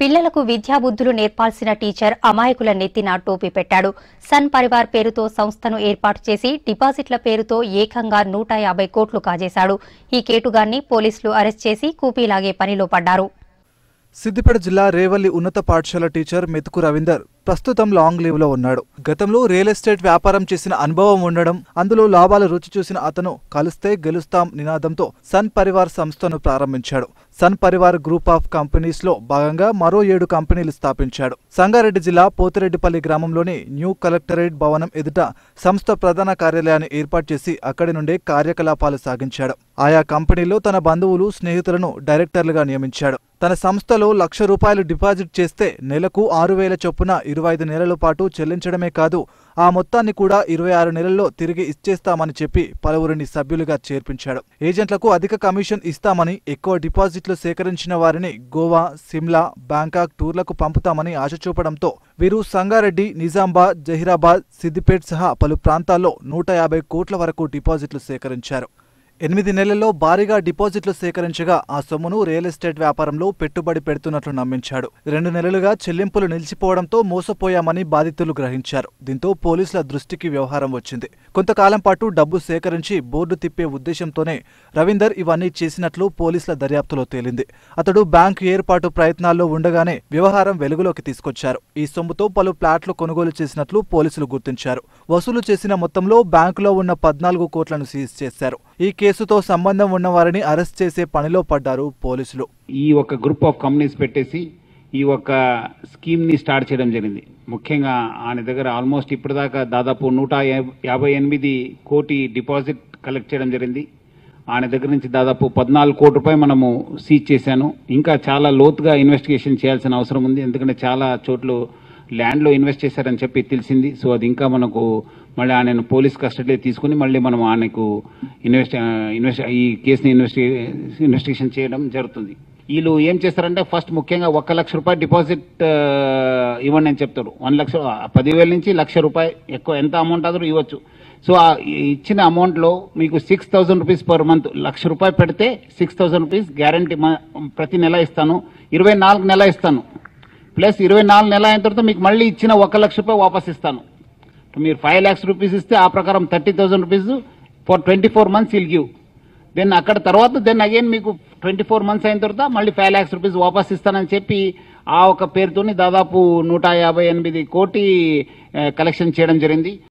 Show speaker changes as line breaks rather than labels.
పిల్లలకు విద్యాబుద్ధులు నేర్పాల్సిన టీచర్ అమాయకుల నెత్తిన టోపీ పెట్టాడు. సన్ పరివార్ పేరుతో సంస్థను ఏర్పాటు చేసి డిపాజిట్ల పేరుతో ఏకంగా నూట యాభై కోట్లు కాజేశాడు. ఈ కేటుగాన్ని పోలీసులు అరెస్ట్ చేసి కూపీలాగే పనిలో పడ్డారు.
సిద్దిపేట జిల్లా రేవల్లి ఉన్నత పాఠశాల టీచర్ మెతుకు రవీందర్ ప్రస్తుతం లాంగ్ లీవ్లో ఉన్నాడు. గతంలో రియల్ ఎస్టేట్ వ్యాపారం చేసిన అనుభవం ఉండడం అందులో లాభాలు రుచి చూసిన అతను కలిస్తే గెలుస్తాం నినాదంతో సన్ పరివార్ సంస్థను ప్రారంభించాడు. సన్ పరివార్ గ్రూప్ ఆఫ్ కంపెనీస్లో భాగంగా మరో ఏడు కంపెనీలు స్థాపించాడు. సంగారెడ్డి జిల్లా పోతిరెడ్డిపల్లి గ్రామంలోని న్యూ కలెక్టరేట్ భవనం ఎదుట సంస్థ ప్రధాన కార్యాలయాన్ని ఏర్పాటు చేసి అక్కడి నుండే కార్యకలాపాలు సాగించాడు. ఆయా కంపెనీలో తన బంధువులు స్నేహితులను డైరెక్టర్లుగా నియమించాడు. తన సంస్థలో లక్ష రూపాయలు డిపాజిట్ చేస్తే నెలకు ఆరు వేల చొప్పున ఇరవై ఐదు నెలల పాటు చెల్లించడమే కాదు ఆ మొత్తాన్ని కూడా ఇరవై ఆరు నెలల్లో తిరిగి ఇచ్చేస్తామని చెప్పి పలువురిని సభ్యులుగా చేర్పించాడు. ఏజెంట్లకు అధిక కమిషన్ ఇస్తామని ఎక్కువ డిపాజిట్లు సేకరించిన వారిని గోవా సిమ్లా బ్యాంకాక్ టూర్లకు పంపుతామని ఆశ చూపడంతో వీరు సంగారెడ్డి నిజామాబాద్ జహీరాబాద్ సిద్దిపేట్ సహా పలు ప్రాంతాల్లో నూట యాభై కోట్ల వరకు డిపాజిట్లు సేకరించారు. ఎనిమిది నెలల్లో భారీగా డిపాజిట్లు సేకరించగా ఆ సొమ్మును రియల్ ఎస్టేట్ వ్యాపారంలో పెట్టుబడి పెడుతున్నట్లు నమ్మించాడు. రెండు నెలలుగా చెల్లింపులు నిలిచిపోవడంతో మోసపోయామని బాధితులు గ్రహించారు. దీంతో పోలీసుల దృష్టికి వ్యవహారం వచ్చింది. కొంతకాలం పాటు డబ్బు సేకరించి బోర్డు తిప్పే ఉద్దేశంతోనే రవీందర్ ఇవన్నీ చేసినట్లు పోలీసుల దర్యాప్తులో తేలింది. అతడు బ్యాంకు ఏర్పాటు ప్రయత్నాల్లో ఉండగానే వ్యవహారం వెలుగులోకి తీసుకొచ్చారు. ఈ సొమ్ముతో పలు ప్లాట్లు కొనుగోలు చేసినట్లు పోలీసులు గుర్తించారు. వసూలు చేసిన మొత్తంలో బ్యాంకులో ఉన్న పద్నాలుగు కోట్లను సీజ్ చేశారు. ఈ కేసుతో సంబంధం ఉన్నవారిని అరెస్ట్ చేసే పనిలో పడ్డారు పోలీసులు.
ఈ ఒక గ్రూప్ ఆఫ్ కంపెనీస్ పెట్టేసి ఈ ఒక స్కీమ్ని స్టార్ట్ చేయడం జరిగింది. ముఖ్యంగా ఆయన దగ్గర ఆల్మోస్ట్ ఇప్పటిదాకా దాదాపు నూట యాభై ఎనిమిది కోటి డిపాజిట్ కలెక్ట్ చేయడం జరిగింది. ఆయన దగ్గర నుంచి దాదాపు పద్నాలుగు కోటి రూపాయలు మనము సీజ్ చేశాను. ఇంకా చాలా లోతుగా ఇన్వెస్టిగేషన్ చేయాల్సిన అవసరం ఉంది. ఎందుకంటే చాలా చోట్ల ల్యాండ్లో ఇన్వెస్ట్ చేశారని చెప్పి తెలిసింది. సో అది ఇంకా మనకు మళ్ళీ ఆయనను పోలీస్ కస్టడీలో తీసుకుని మళ్ళీ మనం ఆయనకు ఇన్వెస్ట్ ఇన్వెస్ట్ ఈ కేసుని ఇన్వెస్టి ఇన్వెస్టిగేషన్ చేయడం జరుగుతుంది. వీళ్ళు ఏం చేస్తారంటే ఫస్ట్ ముఖ్యంగా ఒక లక్ష రూపాయలు డిపాజిట్ ఇవ్వండి అని చెప్తారు. వన్ లక్ష పదివేల నుంచి లక్ష రూపాయలు ఎక్కువ ఎంత అమౌంట్ అదో ఇవ్వచ్చు. సో ఆ ఇచ్చిన అమౌంట్లో మీకు six thousand rupees per month lakh రూపాయలు పెడితే సిక్స్ థౌజండ్ రూపీస్ గ్యారంటీ ప్రతి నెల ఇస్తాను. ఇరవై నాలుగు నెల ఇస్తాను. ప్లస్ ఇరవై నాలుగు నెల అయిన తర్వాత మీకు మళ్ళీ ఇచ్చిన ఒక లక్ష రూపాయలు వాపస్ ఇస్తాను. మీరు ఫైవ్ ల్యాక్స్ రూపీస్ ఇస్తే ఆ ప్రకారం thirty thousand rupees for twenty four months will give then అక్కడ తర్వాత దెన్ అగైన్ మీకు ట్వంటీ ఫోర్ మంత్స్ అయిన తర్వాత మళ్ళీ ఫైవ్ ల్యాక్స్ రూపీస్ వాపస్ ఇస్తానని చెప్పి ఆ ఒక పేరుతోని దాదాపు నూట యాభై ఎనిమిది కోటి కలెక్షన్ చేయడం జరిగింది.